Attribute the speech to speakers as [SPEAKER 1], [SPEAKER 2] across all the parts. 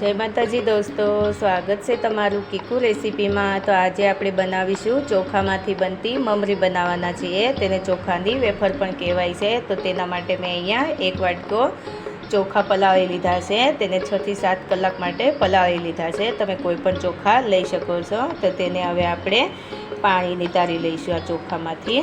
[SPEAKER 1] જય માતાજી દોસ્તો, સ્વાગત છે તમારું કીકુ રેસીપીમાં. તો આજે આપણે બનાવીશું ચોખામાંથી બનતી મમરી બનાવવાના છીએ. તેને ચોખાની વેફર પણ કહેવાય છે. તો તેના માટે મેં અહીંયા એક વાટકો ચોખા પલાળી લીધા છે. તેને છથી સાત કલાક માટે પલાળી લીધા છે. તમે કોઈ પણ ચોખા લઈ શકો છો. તો તેને હવે આપણે પાણી નિતારી લઈશું આ ચોખામાંથી.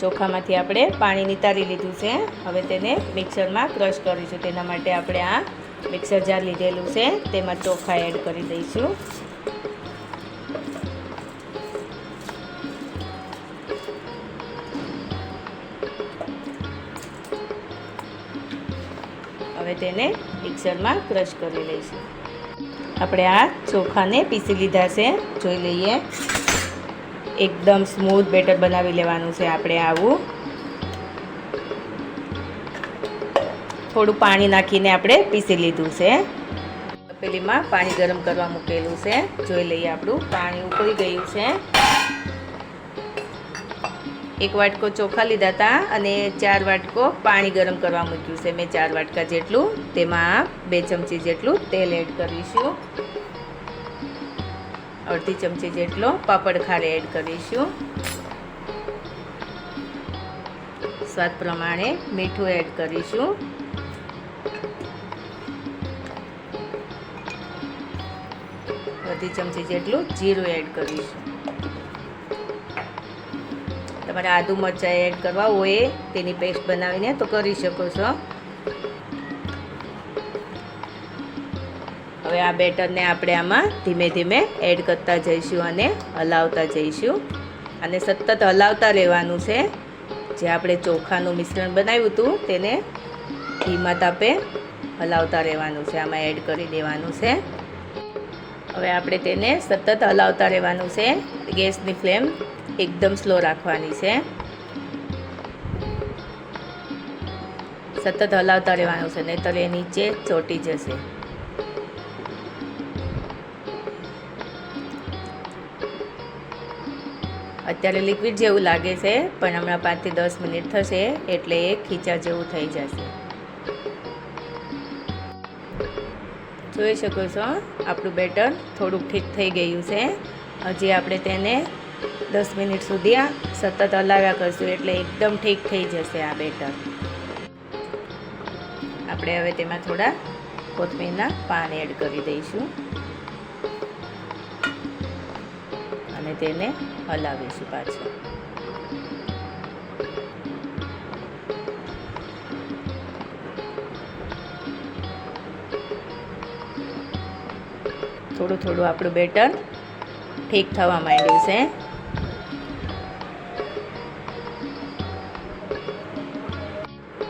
[SPEAKER 1] ચોખામાંથી આપણે પાણી નિતારી લીધું છે. હવે તેને મિક્સરમાં ક્રશ કરીશું. તેના માટે આપણે આ મિક્સર જાર લીધેલું છે, તેમાં ચોખા એડ કરી દઈશું. હવે તેને મિક્સરમાં ક્રશ કરી લઈશું. આપણે આ ચોખાને પીસી લીધા છે, જોઈ લઈએ. એકદમ સ્મૂથ બેટર બનાવી લેવાનું છે આપણે આવું. થોડું પાણી નાખીને આપણે પીસી લીધું છે. તપેલીમાં પાણી ગરમ કરવા મૂકેલું છે. જોઈ લઈએ આપણું પાણી ઉકળી ગયું છે. એક વાટકો ચોખા લીધા હતા અને ચાર વાટકો પાણી ગરમ કરવા મૂક્યું છે. મેં ચાર વાટકા જેટલું, તેમાં બે ચમચી જેટલું તેલ એડ કરીશું. અડધી ચમચી જેટલો પાપડ ખારે એડ કરીશું. સ્વાદ પ્રમાણે મીઠું એડ કરીશું. અડધી ચમચી જેટલું જીરું એડ કરીશું. તમારે આદુ મરચાં એડ કરવા હોય તેની પેસ્ટ બનાવીને તો કરી શકો છો. હવે આ બેટરને આપણે આમાં ધીમે ધીમે એડ કરતા જઈશું અને હલાવતા જઈશું. અને સતત હલાવતા રહેવાનું છે. જે આપણે ચોખાનું મિશ્રણ બનાવ્યું હતું તેને ધીમા તાપે હલાવતા રહેવાનું છે. આમાં એડ કરી દેવાનું છે. હવે આપણે તેને સતત હલાવતા રહેવાનું છે. ગેસની ફ્લેમ એકદમ સ્લો રાખવાની છે. સતત હલાવતા રહેવાનું છે, નહીંતર એ નીચે ચોટી જશે. અત્યારે લિક્વિડ જેવું લાગે છે, પણ હમણાં પાંચથી દસ મિનિટ થશે, એટલે એ ખીચા જેવું થઈ જશે. જોઈ શકો છો. આપણું બેટર થોડુંક ઠીક થઈ ગયું છે. હજી આપણે તેને દસ મિનિટ સુધી આ સતત હલાવ્યા કરશું એટલે એકદમ ઠીક થઈ જશે આ બેટર. આપણે હવે તેમાં થોડા કોથમીરના પાન એડ કરી દઈશું. અને તેને હલાવીશું પાછું થોડું થોડું આપણું બેટર ઠીક થવા માંડ્યું છે.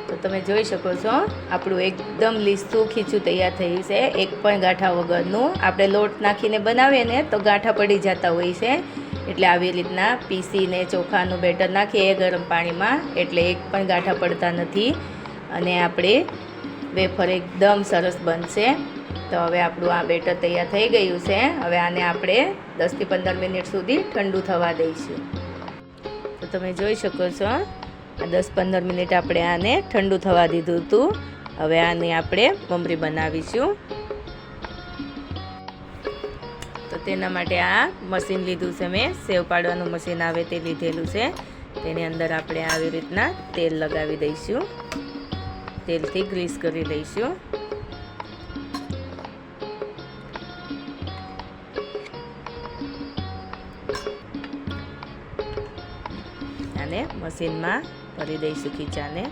[SPEAKER 1] તો તમે જોઈ શકો છો, આપણું એકદમ લીસું ખીચું તૈયાર થયું છે. એક પણ ગાંઠા વગરનું. આપણે લોટ નાખીને બનાવીએ ને તો ગાંઠા પડી જતા હોય છે. એટલે આવી રીતના પીસીને ચોખાનું બેટર નાખીએ ગરમ પાણીમાં. એટલે એક પણ ગાંઠા પડતા નથી. અને આપણે વેફર એકદમ સરસ બનશે. તો હવે આપણું આ બેટર તૈયાર થઈ ગયું છે. હવે આને આપણે દસથી પંદર મિનિટ સુધી ઠંડુ થવા દઈશું. તો તમે જોઈ શકો છો દસ પંદર મિનિટ આપણે આને ઠંડુ થવા દીધું હતું. હવે આને આપણે મમરી બનાવીશું. તો તેના માટે આ મશીન લીધું છે મેં. સેવ પાડવાનું મશીન આવે તે લીધેલું છે. તેની અંદર આપણે આવી રીતના તેલ લગાવી દઈશું. તેલથી ગ્રીસ કરી લઈશું. મશીનમાં ભરી દઈશું ખીચાને.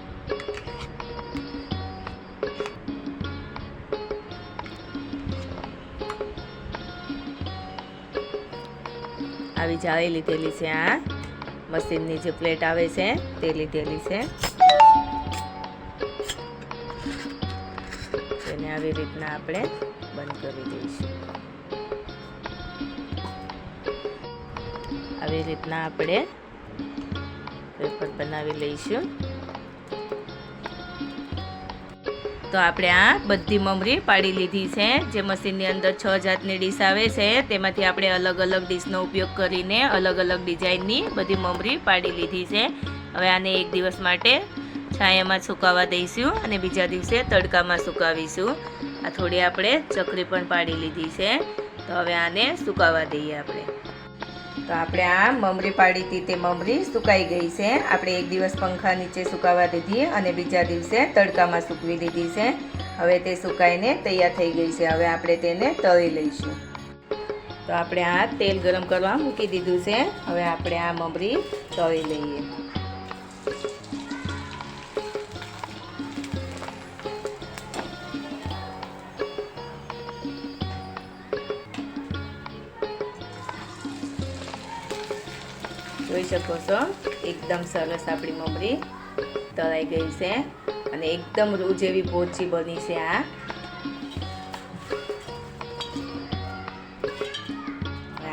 [SPEAKER 1] આવી જાળી લીધેલી છે આ. મશીનની જે પ્લેટ આવે છે તે લીધેલી છે. તેને આવી રીતના આપણે બંધ કરી દઈશું. આવી રીતના આપણે પેપર બનાવી લઈશું. તો આપણે આ બધી મમરી પાડી લીધી છે, જે મશીનની અંદર છ જાતની ડીશ આવે છે, તેમાંથી આપણે અલગ અલગ ડીશનો ઉપયોગ કરીને અલગ અલગ ડિઝાઇનની બધી મમરી પાડી લીધી છે. હવે આને એક દિવસ માટે છાયામાં સુકાવા દઈશું અને બીજા દિવસે તડકામાં સુકાવીશું. આ થોડી આપણે ચકરી પણ પાડી લીધી છે. તો હવે આને સુકાવા દઈએ આપણે. તો આપણે આ મમરી પાડી હતી તે મમરી સુકાઈ ગઈ છે. આપણે એક દિવસ પંખા નીચે સુકાવા દીધી અને બીજા દિવસે તડકામાં સૂકવી દીધી છે. હવે તે સુકાઈને તૈયાર થઈ ગઈ છે. હવે આપણે તેને તળી લઈશું. તો આપણે આ તેલ ગરમ કરવા મૂકી દીધું છે. હવે આપણે આ મમરી તળી લઈએ. જોઈ શકો છો. એકદમ સરસ આપણી મમરી. તળાઈ ગઈ છે અને એકદમ રૂ જેવી પોચી બની છે આ.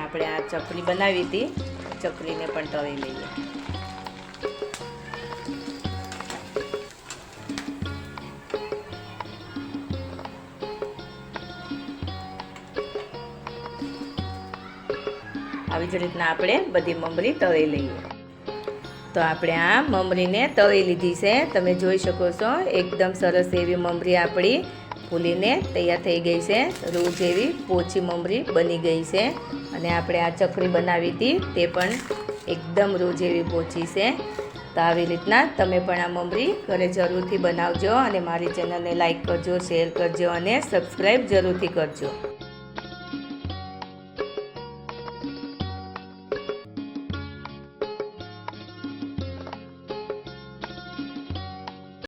[SPEAKER 1] આપણે આ ચકરી બનાવી હતી. ચકરીને પણ તળી લઈએ. આવી જ રીતના આપણે બધી મમરી તળી લઈએ. તો આપણે આ મમરીને તળી લીધી છે. તમે જોઈ શકો છો, એકદમ સરસ એવી મમરી આપણી ફૂલીને તૈયાર થઈ ગઈ છે. રૂ જેવી પોચી મમરી બની ગઈ છે. અને આપણે આ ચકરી બનાવી હતી, તે પણ એકદમ રૂ જેવી પોચી છે. તો આવી રીતના તમે પણ આ મમરી ઘરે જરૂરથી બનાવજો અને મારી ચેનલને લાઈક કરજો, શેર કરજો અને સબસ્ક્રાઈબ જરૂરથી કરજો.